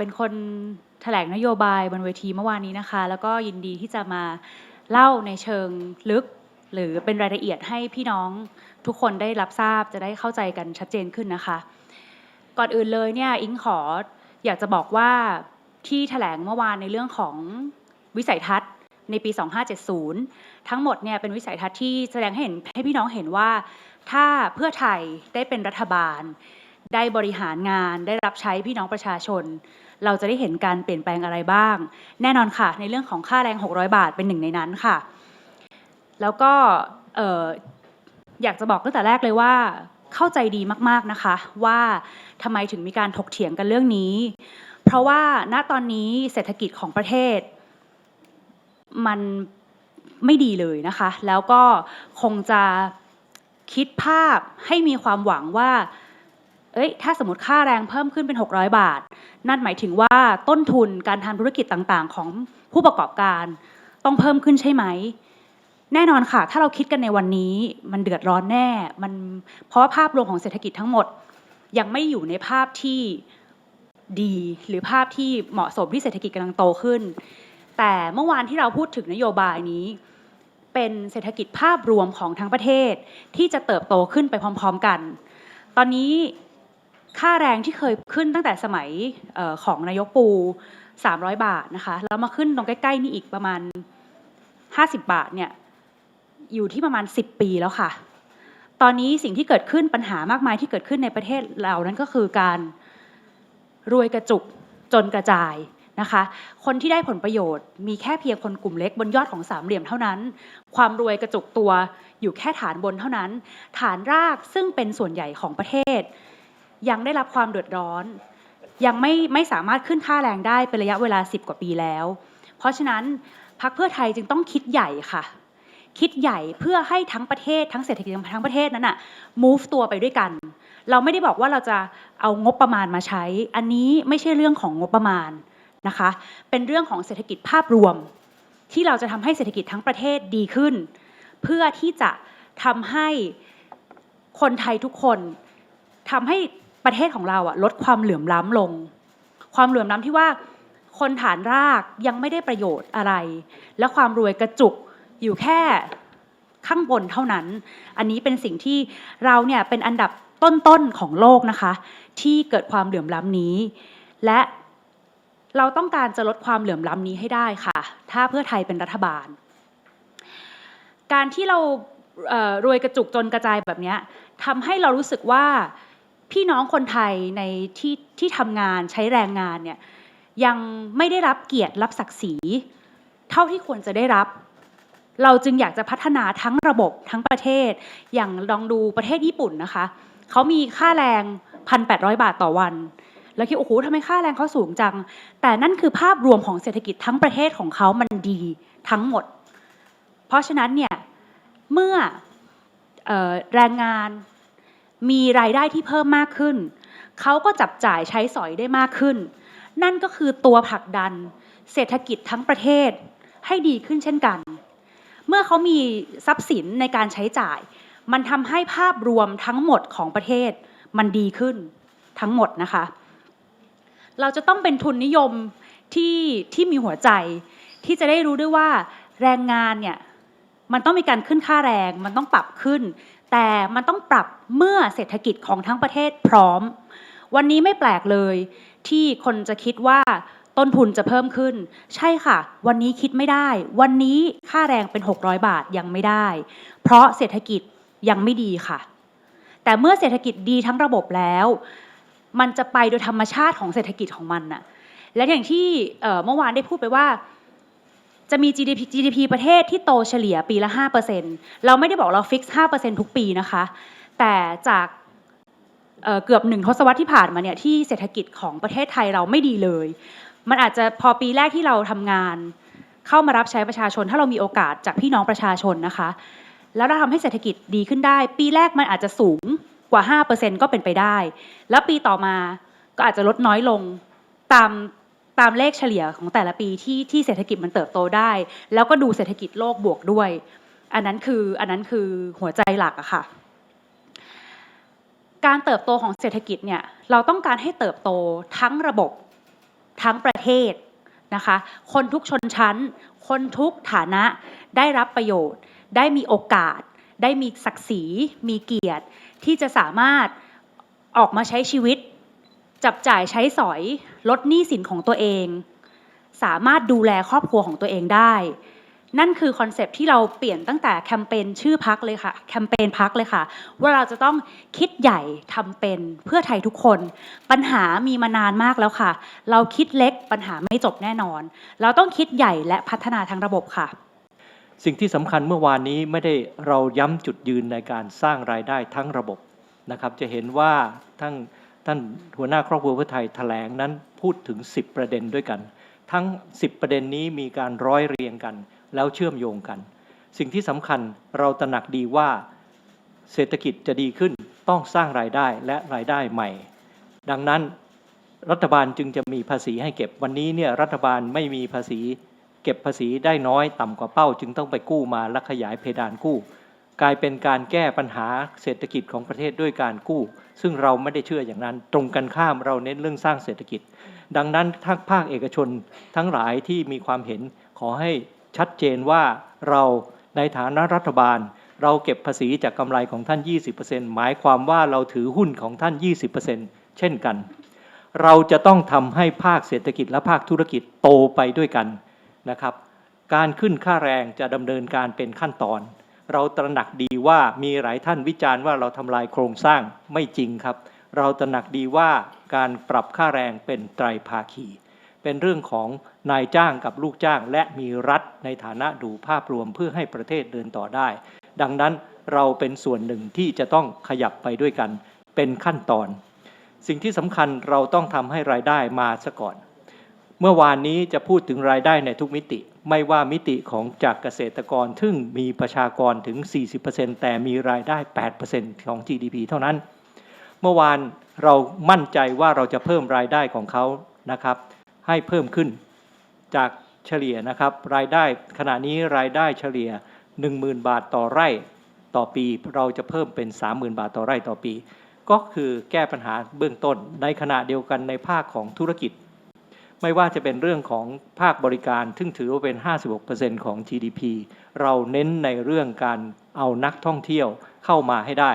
เป็นคนแถลงนโยบายบนเวทีเมื่อวานนี้นะคะ แล้วก็ยินดีที่จะมาเล่าในเชิงลึก หรือเป็นรายละเอียดให้พี่น้องทุกคนได้รับทราบจะได้เข้าใจกันชัดเจนขึ้นนะคะ ก่อนอื่นเลยเนี่ยอิงขออยากจะบอกว่าที่แถลงเมื่อวานในเรื่องของวิสัยทัศน์ในปี 2570 ทั้งหมดเนี่ยเป็นวิสัยทัศน์ที่แสดงให้เห็นให้พี่น้องเห็นว่า ถ้าเพื่อไทยได้เป็นรัฐบาล ได้บริหารงาน ได้รับใช้พี่น้องประชาชน เราจะได้เห็นการเปลี่ยนแปลงอะไรบ้าง แน่นอนค่ะ ในเรื่องของค่าแรง 600 บาทเป็นหนึ่งในนั้นค่ะ แล้วก็เอ่อยากจะบอกตั้งแต่แรกเลยว่าเข้าใจดีมากๆนะคะ ว่าทำไมถึงมีการถกเถียงกันเรื่องนี้ เพราะว่าณตอนนี้เศรษฐกิจของประเทศ มันไม่ดีเลยนะคะ แล้วก็คงจะคิดภาพให้มีความหวังว่า เอ้ยถ้าสมมติค่าแรงเพิ่มขึ้นเป็น 600 บาท นั่นหมายถึงว่าต้นทุนการทำธุรกิจต่างๆ ของผู้ประกอบการ ต้องเพิ่มขึ้นใช่ไหม แน่นอนค่ะ ถ้าเราคิดกันในวันนี้มันเดือดร้อนแน่ มันเพราะว่าภาพรวมของเศรษฐกิจทั้งหมด ยังไม่อยู่ในภาพที่ดีหรือภาพที่เหมาะสมที่เศรษฐกิจกำลังโตขึ้น แต่เมื่อวานที่เราพูดถึงนโยบายนี้ เป็นเศรษฐกิจภาพรวมของทั้งประเทศที่จะเติบโตขึ้นไปพร้อม ๆ กัน ตอนนี้ ค่าแรงที่เคยขึ้นตั้งแต่สมัยออของนายกปู 300 บาทนะคะแล้วมาขึ้นตรงใกล้ๆนี่อีกประมาณ 50 บาทเนี่ยอยู่ที่ประมาณ 10 ปีแล้วค่ะ ตอนนี้สิ่งที่เกิดขึ้นปัญหามากมายที่เกิดขึ้นในประเทศเรานั้นก็คือการรวยกระจุกจนกระจายนะคะ คนที่ได้ผลประโยชน์ มีแค่เพียงคนกลุ่มเล็กบนยอดของสามเหลี่ยมเท่านั้น ความรวยกระจุกตัวอยู่แค่ฐานบนเท่านั้น ฐานรากซึ่งเป็นส่วนใหญ่ของประเทศ ยังได้รับความเดือดร้อน ยังไม่ไม่สามารถขึ้นค่าแรงได้เป็นระยะเวลา 10 กว่าปีแล้ว เพราะฉะนั้นพรรคเพื่อไทยจึงต้องคิดใหญ่ค่ะ คิดใหญ่เพื่อให้ทั้งประเทศทั้งเศรษฐกิจทั้งประเทศนั้นน่ะ move ตัวไปด้วยกัน เราไม่ได้บอกว่าเราจะเอางบประมาณมาใช้ อันนี้ไม่ใช่เรื่องของงบประมาณนะคะ เป็นเรื่องของเศรษฐกิจภาพรวม ที่เราจะทำให้เศรษฐกิจทั้งประเทศดีขึ้น เพื่อที่จะทำให้คนไทยทุกคนทำให้ ประเทศของเราอะลดความเหลื่อมล้ำลง ความเหลื่อมล้ำที่ว่าคนฐานรากยังไม่ได้ประโยชน์อะไร และความรวยกระจุกอยู่แค่ข้างบนเท่านั้น อันนี้เป็นสิ่งที่เราเนี่ยเป็นอันดับต้นๆของโลกนะคะ ที่เกิดความเหลื่อมล้ำนี้ และเราต้องการจะลดความเหลื่อมล้ำนี้ให้ได้ค่ะ ถ้าเพื่อไทยเป็นรัฐบาล การที่เรารวยกระจุกจนกระจายแบบนี้ทำให้เรารู้สึกว่า พี่น้องคนไทยในที่ที่ทำงานใช้แรงงานเนี่ยยังไม่ได้รับเกียรติรับศักดิ์ศรี เท่าที่ควรจะได้รับ เราจึงอยากจะพัฒนาทั้งระบบทั้งประเทศ อย่างลองดูประเทศญี่ปุ่นนะคะเขามีค่าแรง1,800 บาทต่อวัน แล้วคิดโอ้โหทำไมค่าแรงเขาสูงจัง แต่นั่นคือภาพรวมของเศรษฐกิจทั้งประเทศของเขามันดีทั้งหมด เพราะฉะนั้นเนี่ยเมื่อออแรงงาน มีรายได้ที่เพิ่มมากขึ้น เขาก็จับจ่ายใช้สอยได้มากขึ้น นั่นก็คือตัวผลักดัน เศรษฐกิจทั้งประเทศให้ดีขึ้นเช่นกัน เมื่อเขามีทรัพย์สินในการใช้จ่าย มันทำให้ภาพรวมทั้งหมดของประเทศมันดีขึ้นทั้งหมดนะคะ เราจะต้องเป็นทุนนิยมที่ที่มีหัวใจ ที่จะได้รู้ด้วยว่าแรงงานเนี่ยมันต้องมีการขึ้นค่าแรง มันต้องปรับขึ้น แต่มันต้องปรับเมื่อเศรษฐกิจของทั้งประเทศพร้อม วันนี้ไม่แปลกเลย ที่คนจะคิดว่าต้นทุนจะเพิ่มขึ้น ใช่ค่ะ วันนี้คิดไม่ได้ วันนี้ค่าแรงเป็น 600 บาทยังไม่ได้ เพราะเศรษฐกิจยังไม่ดีค่ะ แต่เมื่อเศรษฐกิจดีทั้งระบบแล้ว มันจะไปโดยธรรมชาติของเศรษฐกิจของมันน่ะและอย่างที่เอ่อเมื่อวานได้พูดไปว่า จะมี GDP GDP ประเทศที่โตเฉลี่ยปีละ 5%เราไม่ได้บอกเราฟิกซ์5%ทุกปีนะคะ แต่จากเเกือบหนึ่งทศวรรษที่ผ่านมาเนี่ยที่เศรษฐกิจของประเทศไทยเราไม่ดีเลย มันอาจจะพอปีแรกที่เราทำงาน เข้ามารับใช้ประชาชน ถ้าเรามีโอกาสจากพี่น้องประชาชนนะคะ แล้วเราทำให้เศรษฐกิจดีขึ้นได้ ปีแรกมันอาจจะสูงกว่า 5%ก็เป็นไปได้ แล้วปีต่อมาก็อาจจะลดน้อยลงตาม ตามเลขเฉลี่ยของแต่ละปีที่ที่เศรษฐกิจมันเติบโตได้ แล้วก็ดูเศรษฐกิจโลกบวกด้วย อันนั้นคืออันนั้นคือหัวใจหลักอะค่ะ การเติบโตของเศรษฐกิจเนี่ยเราต้องการให้เติบโตทั้งระบบทั้งประเทศนะคะ คนทุกชนชั้น คนทุกฐานะได้รับประโยชน์ ได้มีโอกาส ได้มีศักดิ์ศรี มีเกียรติ ที่จะสามารถออกมาใช้ชีวิต จับจ่ายใช้สอยลดหนี้สินของตัวเอง สามารถดูแลครอบครัวของตัวเองได้ นั่นคือคอนเซปที่เราเปลี่ยนตั้งแต่แคมเปญชื่อพักเลยค่ะแคมเปญพักเลยค่ะ ว่าเราจะต้องคิดใหญ่ทำเป็นเพื่อไทยทุกคน ปัญหามีมานานมากแล้วค่ะ เราคิดเล็กปัญหาไม่จบแน่นอน เราต้องคิดใหญ่และพัฒนาทางระบบค่ะสิ่งที่สำคัญเมื่อวานนี้ไม่ได้เราย้ำจุดยืนในการสร้างรายได้ทั้งระบบนะครับ จะเห็นว่าทั้ง ท่านหัวหน้าครอบครัวเพื่อไทยแถลงนั้นพูดถึง 10 ประเด็นด้วยกัน ทั้ง 10 ประเด็นนี้มีการร้อยเรียงกัน แล้วเชื่อมโยงกัน สิ่งที่สำคัญเราตระหนักดีว่าเศรษฐกิจจะดีขึ้นต้องสร้างรายได้และรายได้ใหม่ ดังนั้นรัฐบาลจึงจะมีภาษีให้เก็บวันนี้เนี่ยรัฐบาลไม่มีภาษี เก็บภาษีได้น้อยต่ำกว่าเป้า จึงต้องไปกู้มาและขยายเพดานกู้ กลายเป็นการแก้ปัญหาเศรษฐกิจของประเทศด้วยการกู้ ซึ่งเราไม่ได้เชื่ออย่างนั้น ตรงกันข้ามเราเน้นเรื่องสร้างเศรษฐกิจ ดังนั้นทั้งภาคเอกชนทั้งหลายที่มีความเห็นขอให้ชัดเจนว่าเราในฐานะรัฐบาล เราเก็บภาษีจากกำไรของท่าน 20%หมายความว่าเราถือหุ้นของท่าน 20%เช่นกัน เราจะต้องทำให้ภาคเศรษฐกิจและภาคธุรกิจโตไปด้วยกันนะครับ การขึ้นค่าแรงจะดำเนินการเป็นขั้นตอน เราตระหนักดีว่ามีหลายท่านวิจารณ์ว่าเราทำลายโครงสร้างไม่จริงครับ เราตระหนักดีว่าการปรับค่าแรงเป็นไตรภาคี เป็นเรื่องของนายจ้างกับลูกจ้างและมีรัฐในฐานะดูภาพรวมเพื่อให้ประเทศเดินต่อได้ ดังนั้นเราเป็นส่วนหนึ่งที่จะต้องขยับไปด้วยกันเป็นขั้นตอน สิ่งที่สำคัญเราต้องทำให้รายได้มาซะก่อน เมื่อวานนี้จะพูดถึงรายได้ในทุกมิติ ไม่ว่ามิติของจากเกษตรกร ซึ่งมีประชากรถึง 40%แต่มีรายได้ 8%ของ GDP เท่านั้น เมื่อวานเรามั่นใจว่าเราจะเพิ่มรายได้ของเขานะครับ ให้เพิ่มขึ้นจากเฉลี่ยนะครับ รายได้ขณะนี้รายได้เฉลี่ย 10,000 บาทต่อไร่ต่อปี เราจะเพิ่มเป็น 30,000 บาทต่อไร่ต่อปี ก็คือแก้ปัญหาเบื้องต้นในขณะเดียวกันในภาคของธุรกิจ ไม่ว่าจะเป็นเรื่องของภาคบริการ ซึ่งถือว่าเป็น 56%ของ GDP เราเน้นในเรื่องการเอานักท่องเที่ยวเข้ามาให้ได้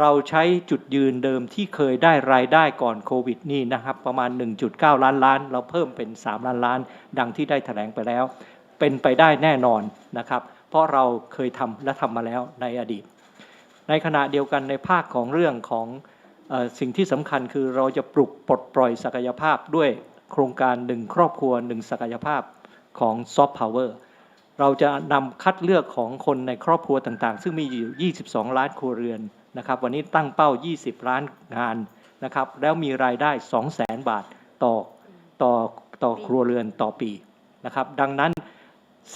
เราใช้จุดยืนเดิมที่เคยได้รายได้ก่อนโควิดนี่นะครับ ประมาณ 1.9 ล้านล้าน เราเพิ่มเป็น 3 ล้านล้าน ดังที่ได้แถลงไปแล้ว เป็นไปได้แน่นอนนะครับ เพราะเราเคยทำและทำมาแล้วในอดีต ในขณะเดียวกันในภาคของเรื่องของสิ่งที่สำคัญคือเราจะปลุกปลดปล่อยศักยภาพด้วย โครงการหนึ่งครอบครัวหนึ่งศักยภาพของซอฟต์พาวเวอร์เราจะนำคัดเลือกของคนในครอบครัวต่างๆ ซึ่งมีอยู่ 22 ล้านครัวเรือนนะครับ วันนี้ตั้งเป้า 20 ล้านงานนะครับ แล้วมีรายได้ 200,000 บาทต่อต่อต่อครัวเรือนต่อปีนะครับ ดังนั้น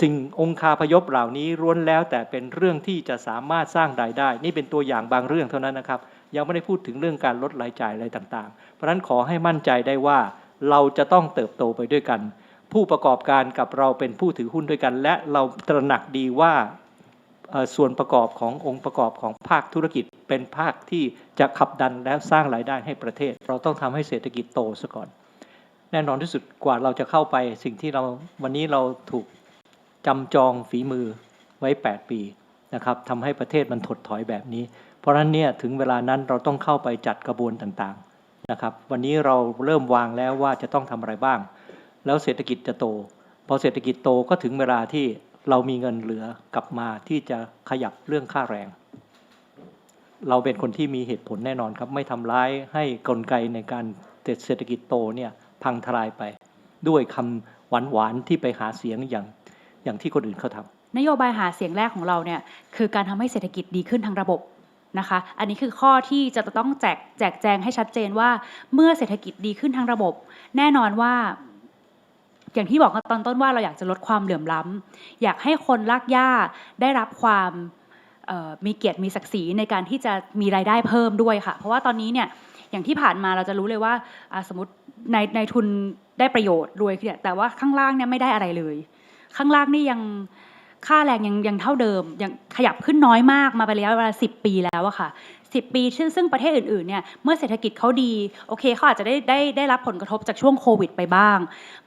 สิ่งองคาพยพเหล่านี้ล้วนแล้วแต่เป็นเรื่องที่จะสามารถสร้างรายได้ นี่เป็นตัวอย่างบางเรื่องเท่านั้นนะครับ ยังไม่ได้พูดถึงเรื่องการลดรายจ่ายอะไรต่างๆ เพราะฉะนั้นขอให้มั่นใจได้ว่า เราจะต้องเติบโตไปด้วยกัน ผู้ประกอบการกับเราเป็นผู้ถือหุ้นด้วยกัน และเราตระหนักดีว่าส่วนประกอบขององค์ประกอบของภาคธุรกิจเป็นภาคที่จะขับดันและสร้างรายได้ให้ประเทศ เราต้องทำให้เศรษฐกิจโตซะก่อน แน่นอนที่สุดกว่าเราจะเข้าไปสิ่งที่เราวันนี้เราถูกจำจองฝีมือไว้ 8 ปีนะครับทำให้ประเทศมันถดถอยแบบนี้ เพราะฉะนั้นเนี่ยถึงเวลานั้นเราต้องเข้าไปจัดกระบวนต่างๆ นะครับ วันนี้เราเริ่มวางแล้วว่าจะต้องทำอะไรบ้าง แล้วเศรษฐกิจจะโต พอเศรษฐกิจโตก็ถึงเวลาที่เรามีเงินเหลือกลับมาที่จะขยับเรื่องค่าแรง เราเป็นคนที่มีเหตุผลแน่นอนครับ ไม่ทำร้ายให้กลไกในการเศรษฐกิจโตเนี่ยพังทลายไป ด้วยคำหวานๆที่ไปหาเสียงอย่างอย่างที่คนอื่นเขาทำนโยบายหาเสียงแรกของเราเนี่ยคือการทำให้เศรษฐกิจดีขึ้นทางระบบ นะคะ อันนี้คือข้อที่จะต้องแจกแจกแจงให้ชัดเจนว่าเมื่อเศรษฐกิจดีขึ้นทางระบบ แน่นอนว่า อย่างที่บอกตอนต้นว่าเราอยากจะลดความเหลื่อมล้ำอยากให้คนลากย่าได้รับความมีเกียรติมีศักดิ์ศรีในการที่จะมีรายได้เพิ่มด้วยค่ะ เพราะว่าตอนนี้เนี่ยอย่างที่ผ่านมาเราจะรู้เลยว่าอ่าสมมติในในทุนได้ประโยชน์รวยเนี่ยแต่ว่าข้างล่างเนี่ยไม่ได้อะไรเลย ข้างล่างนี่ยัง ค่าแรงยังยังเท่าเดิมยังขยับขึ้นน้อยมากมาไประยะเวลาสิปีแล้วอะค่ะสิปีซึ่งซึ่งประเทศอื่นๆเนี่ยเมื่อเศรษฐกิจเขาดีโอเคเขาอาจจะได้ได้ได้รับผลกระทบจากช่วงโควิดไปบ้าง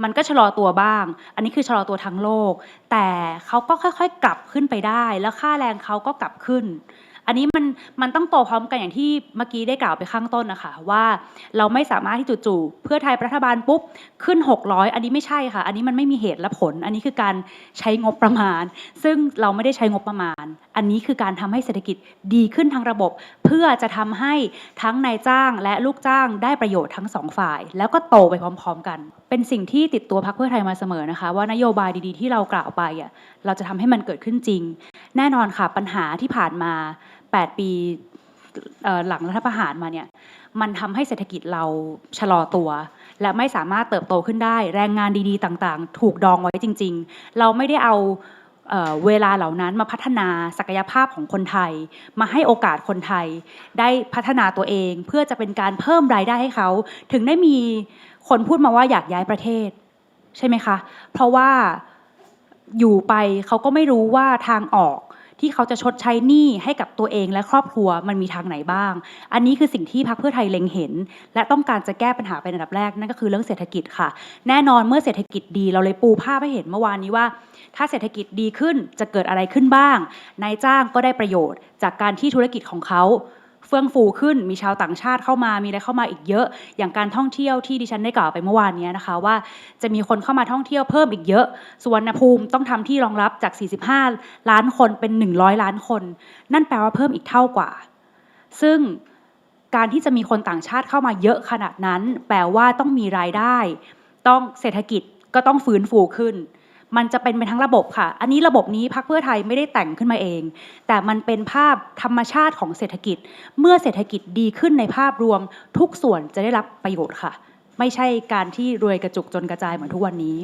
มันก็ชะลอตัวบ้าง อันนี้คือชะลอตัวทั้งโลก แต่เขาก็ค่อยๆ กลับขึ้นไปได้ แล้วค่าแรงเขาก็กลับขึ้น อันนี้มันมันต้องโตพร้อมกันอย่างที่เมื่อกี้ได้กล่าวไปข้างต้นนะคะว่าเราไม่สามารถที่จู่ๆเพื่อไทยรัฐบาลปุ๊บขึ้น 600 อันนี้ไม่ใช่ค่ะ อันนี้มันไม่มีเหตุและผล อันนี้คือการใช้งบประมาณ ซึ่งเราไม่ได้ใช้งบประมาณ อันนี้คือการทำให้เศรษฐกิจดีขึ้นทั้งระบบ เพื่อจะทำให้ทั้งนายจ้างและลูกจ้างได้ประโยชน์ทั้งสองฝ่าย แล้วก็โตไปพร้อม ๆ กัน เป็นสิ่งที่ติดตัวพรรคเพื่อไทยมาเสมอนะคะ ว่านโยบายดีๆ ที่เรากล่าวไปอะเราจะทำให้มันเกิดขึ้นจริง แน่นอนค่ะปัญหาที่ผ่านมา 8 ปีหลังรัฐประหารมาเนี่ยมันทำให้เศรษฐกิจเราชะลอตัว และไม่สามารถเติบโตขึ้นได้ แรงงานดีๆ ต่างๆ ถูกดองไว้จริง ๆ เราไม่ได้เอาเวลาเหล่านั้นมาพัฒนาศักยภาพของคนไทย มาให้โอกาสคนไทย ได้พัฒนาตัวเอง เพื่อจะเป็นการเพิ่มรายได้ให้เขา ถึงได้มีคนพูดมาว่าอยากย้ายประเทศ ใช่ไหมคะ เพราะว่าอยู่ไปเขาก็ไม่รู้ว่าทางออก ที่เขาจะชดใช้หนี้ให้กับตัวเองและครอบครัวมันมีทางไหนบ้าง อันนี้คือสิ่งที่พรรคเพื่อไทยเล็งเห็น และต้องการจะแก้ปัญหาเป็นอันดับแรกนั่นก็คือเรื่องเศรษฐกิจค่ะ แน่นอนเมื่อเศรษฐกิจดีเราเลยปูภาพให้เห็นเมื่อวานนี้ว่า ถ้าเศรษฐกิจดีขึ้นจะเกิดอะไรขึ้นบ้างนายจ้างก็ได้ประโยชน์ จากการที่ธุรกิจของเขา เฟื่องฟูขึ้น มีชาวต่างชาติเข้ามา มีอะไรเข้ามาอีกเยอะ อย่างการท่องเที่ยวที่ดิฉันได้กล่าวไปเมื่อวานนี้นะคะว่าจะมีคนเข้ามาท่องเที่ยวเพิ่มอีกเยอะ สุวรรณภูมิต้องทำที่รองรับจาก 45 ล้านคนเป็น 100 ล้านคน นั่นแปลว่าเพิ่มอีกเท่ากว่า ซึ่งการที่จะมีคนต่างชาติเข้ามาเยอะขนาดนั้น แปลว่าต้องมีรายได้ ต้องเศรษฐกิจก็ต้องฟื้นฟูขึ้น มันจะเป็นไปทั้งระบบค่ะ อันนี้ระบบนี้พรรคเพื่อไทยไม่ได้แต่งขึ้นมาเอง แต่มันเป็นภาพธรรมชาติของเศรษฐกิจ เมื่อเศรษฐกิจดีขึ้นในภาพรวม ทุกส่วนจะได้รับประโยชน์ค่ะ ไม่ใช่การที่รวยกระจุกจนกระจายเหมือนทุกวันนี้